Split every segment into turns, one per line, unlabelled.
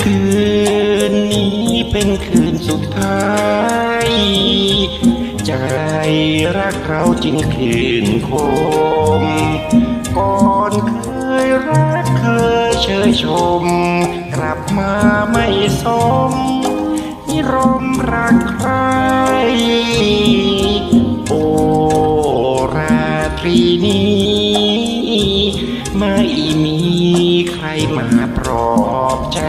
คืนนี้เป็นคืนสุดท้ายใจรักเราจริงคืนคม ก่อนเคยรักเคยเชยชม กลับมาไม่สมนิรมรัก นี้ ไม่มีใครมาปลอบใจ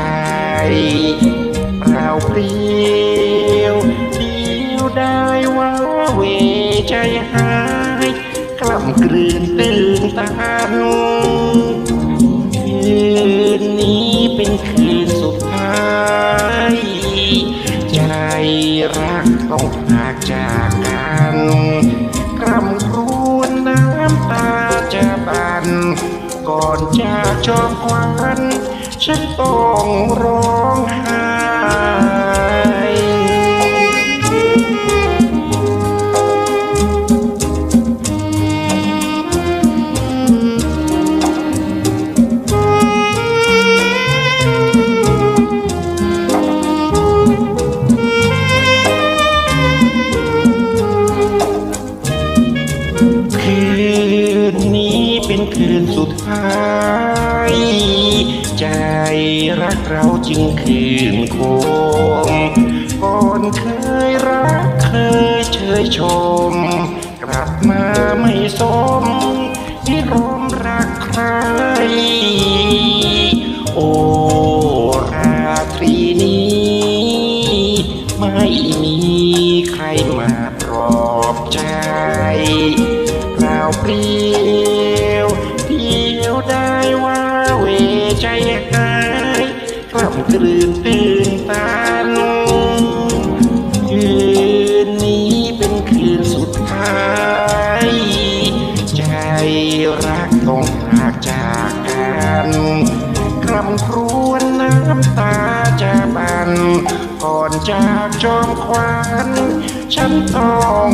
เราเปลี่ยวเดียวได้ว่าเวใจหายกล่ำกลืนตื่นตันคืนนี้เป็นคืนสุดท้ายใจรักต้องหากจากกันกล่ำคร อนจากจอมควันฉันต้องร้องไห้ เป็นคืนสุดท้าย ใจรักเราจึงคืนคงก่อนเคยรักเคยเชยชม กลับมาไม่สมที่รมรักใคร โอราตรีนี้ ไม่มีใครมาปลอบใจเราเปลี่ยว กลับกลืนตื่นตันคืนนี้เป็นคืนสุดท้าย ใจรักต้องจากจากกันกรำครวญน้ำตาจะบัน ก่อนจากจอมควัน ฉันต้อง